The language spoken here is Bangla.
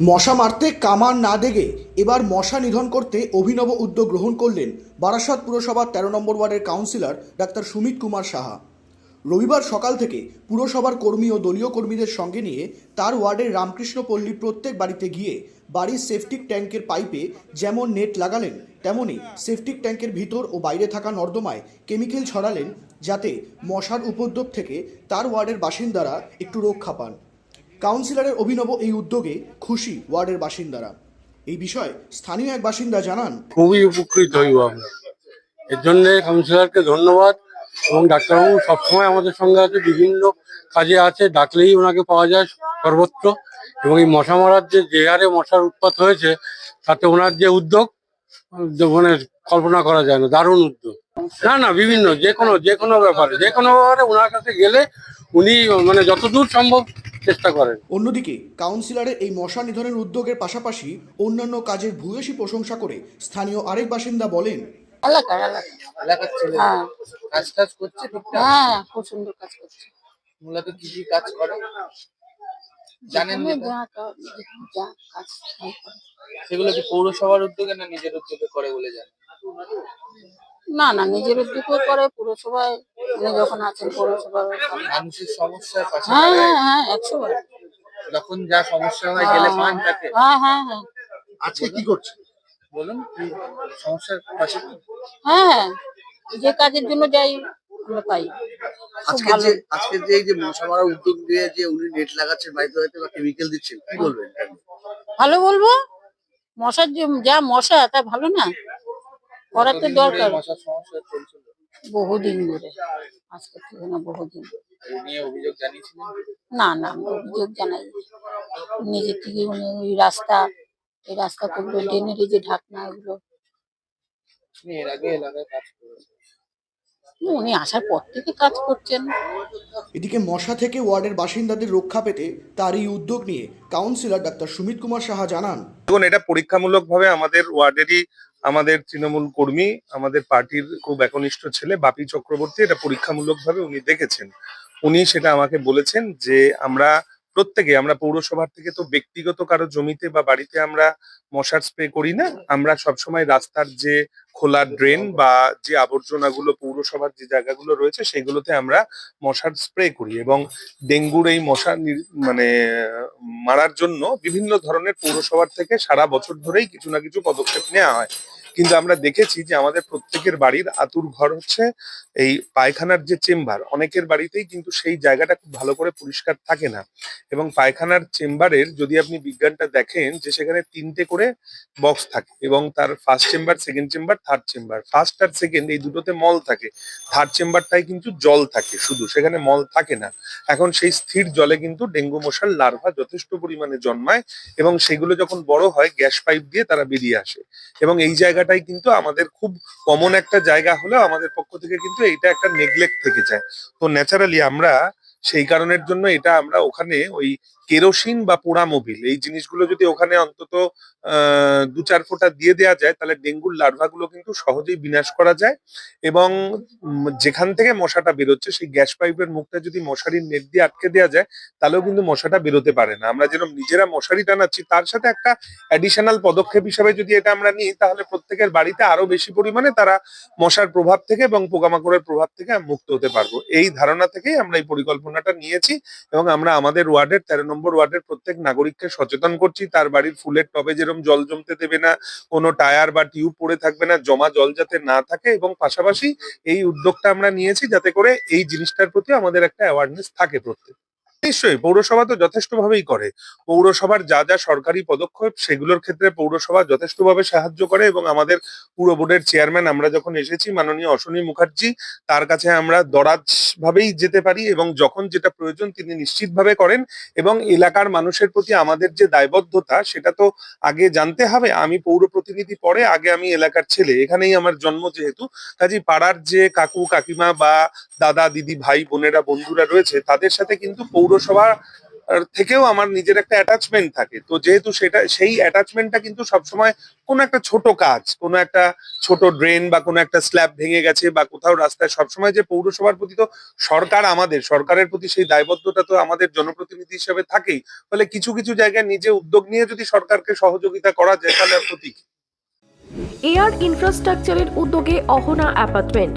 মশা মারতে কামান না দেগে এবার মশা নিধন করতে অভিনব উদ্যোগ গ্রহণ করলেন বারাসাত পুরসভার তেরো নম্বর ওয়ার্ডের কাউন্সিলর ডাক্তার সুমিত কুমার সাহা। রবিবার সকাল থেকে পুরসভার কর্মী ও দলীয় কর্মীদের সঙ্গে নিয়ে তার ওয়ার্ডের রামকৃষ্ণ পল্লীর প্রত্যেক বাড়িতে গিয়ে বাড়ির সেফটিক ট্যাঙ্কের পাইপে যেমন নেট লাগালেন, তেমনি সেফটিক ট্যাঙ্কের ভিতর ও বাইরে থাকা নর্দমায় কেমিক্যাল ছড়ালেন যাতে মশার উপদ্রব থেকে তার ওয়ার্ডের বাসিন্দারা একটু রক্ষা পান। কাউন্সিলরের অভিনব এই উদ্যোগে খুশি ওয়ার্ডের বাসিন্দারা। এই বিষয়ে স্থানীয় এক বাসিন্দা জানান, খুবই উপকৃত হইব আমরা। এর জন্য কাউন্সিলরকে ধন্যবাদ এবং ডাক্তারবাবু সবসময় আমাদের সঙ্গে আছে, বিভিন্ন কাজে আছে, ডাকলেই ওনাকে পাওয়া যায় সর্বত্র। এবং এই মশা মারার যে যে হারে মশার উৎপাত হয়েছে, তাতে ওনার যে উদ্যোগ মানে কল্পনা করা যায় না, দারুণ উদ্যোগ। না না, বিভিন্ন, যে কোনো যে কোনো ব্যাপারে, যে কোনো ব্যাপারে ওনার কাছে গেলে উনি মানে যতদূর সম্ভব চেষ্টা করেন। অন্যদিকে কাউন্সিলরের এই মশা নিধনের উদ্যোগের পাশাপাশি অন্যান্য কাজের ভূয়সী প্রশংসা করে স্থানীয় আরেক বাসিন্দা বলেন এলাকার এলাকা এলাকার ছেলে হ্যাঁ। কাজ টাজ করছে হ্যাঁ খুব সুন্দর কাজ করছে। মূলত কি কি কাজ করে? জানেন যেখানে যেটা? যা কা- যেখানে যা কাজ তাই করে। সেগুলো কি পৌরসভার উদ্যোগে না নিজের উদ্যোগে করে বলে জানেন না না নিজের উদ্যোগও করে পুরসভায় উনি যখন আছেন। মানুষের সমস্যার পাশে হ্যাঁ হ্যাঁ হ্যাঁ একশো বার যখন যা সমস্যা হয় গেলে পান তাকে হ্যাঁ। হ্যাঁ হ্যাঁ আজকে কি করছে বলুন কি সমস্যার পাশে? হ্যাঁ হ্যাঁ যে কাজের জন্য যাই আমরা পাই। আজকে ভালো। যে আজকে যে এই যে মশা উদ্যোগ দিয়ে যে উনি নেট লাগাচ্ছেন বাড়িতে বাড়িতে বা কেমিক্যাল দিচ্ছেন কি বলবেন? ভালো বলব? মশার যে যা মশা তা ভালো না। করার তো দরকার। মশার সমস্যা বহুদিন ধরে। আজকে থেকে না বহুদিন। এই অভিযোগ জানিয়েছিলেন? না না আমি অভিযোগ জানাই নিজে থেকে উনি ওই রাস্তা এই রাস্তা করল ড্রেনের যে ঢাকনা এগুলো। উনি আসার পর থেকে কাজ করছেন। এদিকে মশা থেকে ওয়ার্ডের বাসিন্দাদের রক্ষা পেতে তার এই উদ্যোগ নিয়ে কাউন্সিলর ডাক্তার সুমিত কুমার সাহা জানান। দেখুন এটা পরীক্ষামূলকভাবে আমাদের ওয়ার্ডেরই আমাদের তৃণমূল কর্মী, আমাদের পার্টির খুব একনিষ্ঠ ছেলে বাপি চক্রবর্তী, এটা পরীক্ষামূলক ভাবে উনি দেখেছেন। উনি সেটা আমাকে বলেছেন যে আমরা প্রত্যেকে, আমরা পৌরসভার থেকে তো ব্যক্তিগত কারও জমিতে বা বাড়িতে আমরা মশার স্প্রে করি না, আমরা সবসময় রাস্তার যে খোলা ড্রেন বা যে আবর্জনাগুলো, পৌরসভার যে জায়গাগুলো রয়েছে, সেগুলোতে আমরা মশার স্প্রে করি এবং ডেঙ্গুর এই মশা মানে মারার জন্য বিভিন্ন ধরনের পৌরসভার থেকে সারা বছর ধরেই কিছু না কিছু পদক্ষেপ নেওয়া হয়। কিন্তু আমরা দেখেছি যে আমাদের প্রত্যেকের বাড়ির আতুর ঘর হচ্ছে এই পায়খানার যে চেম্বার, অনেকের বাড়িতেই কিন্তু সেই জায়গাটা খুব ভালো করে পরিষ্কার থাকে না। এবং পায়খানার চেম্বারের যদি আপনি বিজ্ঞানটা দেখেন যে সেখানে তিনটে করে বক্স থাকে এবং তার first chamber second chamber third chamber first আর সেকেন্ড এই দুটোতে মল থাকে। থার্ড চেম্বারটাই কিন্তু জল থাকে শুধু, সেখানে মল থাকে না। এখন সেই স্থির জলে কিন্তু ডেঙ্গু, মশার লার্ভা যথেষ্ট পরিমাণে জন্মায় এবং সেগুলো যখন বড় হয়, গ্যাস পাইপ দিয়ে তারা বেরিয়ে আসে। এবং এই জায়গাটাই কিন্তু আমাদের খুব কমন একটা জায়গা হলেও আমাদের পক্ষ থেকে কিন্তু এটা একটা নেগলেক্ট থেকে যায়। তো ন্যাচারালি আমরা সেই কারণের জন্য এটা আমরা ওখানে ওই কেরোসিন বা পোড়া মোবিল এই জিনিসগুলো যদি ওখানে অন্তত দু চার ফোঁটা দিয়ে দেওয়া যায়, তাহলে ডেঙ্গুর লার্ভাগুলো কিন্তু সহজেই বিনাশ করা যায় এবং যেখান থেকে মশাটা বেরোচ্ছে, সেই গ্যাস পাইপের মুখটা যদি মশারির নেট দিয়ে আটকে দেওয়া যায়, তাহলেও কিন্তু মশাটা বেরোতে পারে না। আমরা যেরকম নিজেরা মশারি টানাচ্ছি, তার সাথে একটা অ্যাডিশনাল পদক্ষেপ হিসাবে যদি এটা আমরা নিই, তাহলে প্রত্যেকের বাড়িতে আরও বেশি পরিমাণে তারা মশার প্রভাব থেকে এবং পোকামাকড়ের প্রভাব থেকে মুক্ত হতে পারব। এই ধারণা থেকেই আমরা এই পরিকল্পনাটা নিয়েছি এবং আমরা আমাদের ওয়ার্ডের তেরো নম্বর ওয়ার্ডের প্রত্যেক নাগরিককে সচেতন করছি। তার বাড়ির ফুলের টবে যেরকম জল জমতে দেবে না, কোনো টায়ার বা টিউব পড়ে থাকবে না, জমা জল যাতে না থাকে এবং পাশাপাশি এই উদ্যোগটা আমরা নিয়েছি যাতে করে এই জিনিসটার প্রতি আমাদের একটা অ্যাওয়ারনেস থাকে প্রত্যেক। নিশ্চয়ই, পৌরসভা তো যথেষ্টভাবেই করে। পৌরসভার যা যা সরকারি পদক্ষেপ, সেগুলোর ক্ষেত্রে পৌরসভা যথেষ্টভাবে সাহায্য করে এবং আমাদের পুরো বোর্ডের চেয়ারম্যান, আমরা যখন এসেছি, মাননীয় অশ্বনী মুখার্জি, তার কাছে আমরা দরাজ ভাবেই যেতে পারি এবং যখন যেটা প্রয়োজন তিনি নিশ্চিতভাবে করেন এবং এলাকার মানুষের প্রতি আমাদের যে দায়বদ্ধতা, সেটা তো আগে জানতে হবে। আমি পৌর প্রতিনিধি পরে, আগে আমি এলাকার ছেলে। এখানেই আমার জন্ম যেহেতু। কাজী পাড়ার যে কাকু, কাকিমা বা দাদা, দিদি, ভাই, বোনেরা, বন্ধুরা রয়েছে, তাদের সাথে কিন্তু পৌরসভা থেকেও আমার নিজের একটা অ্যাটাচমেন্ট থাকে। তো যেহেতু সেটা, সেই অ্যাটাচমেন্টটা কিন্তু সবসময় কোনো একটা ছোট কাজ, কোনো একটা ছোট ড্রেন বা কোনো একটা স্ল্যাব ভেঙে গেছে বা কোথাও রাস্তায়, সবসময় যে পৌরসভার প্রতি তো সরকার আমাদের, সরকারের প্রতি সেই দায়বদ্ধতা তো আমাদের জনপ্রতিনিধি হিসেবে থাকেই। ফলে কিছু কিছু জায়গায় নিজে উদ্যোগ নিয়ে যদি সরকারকে সহযোগিতা করা যায়, তাহলে আর ক্ষতি কি? এয়ার ইনফ্রাস্ট্রাকচারের উদ্যোগে অহনা অ্যাপার্টমেন্ট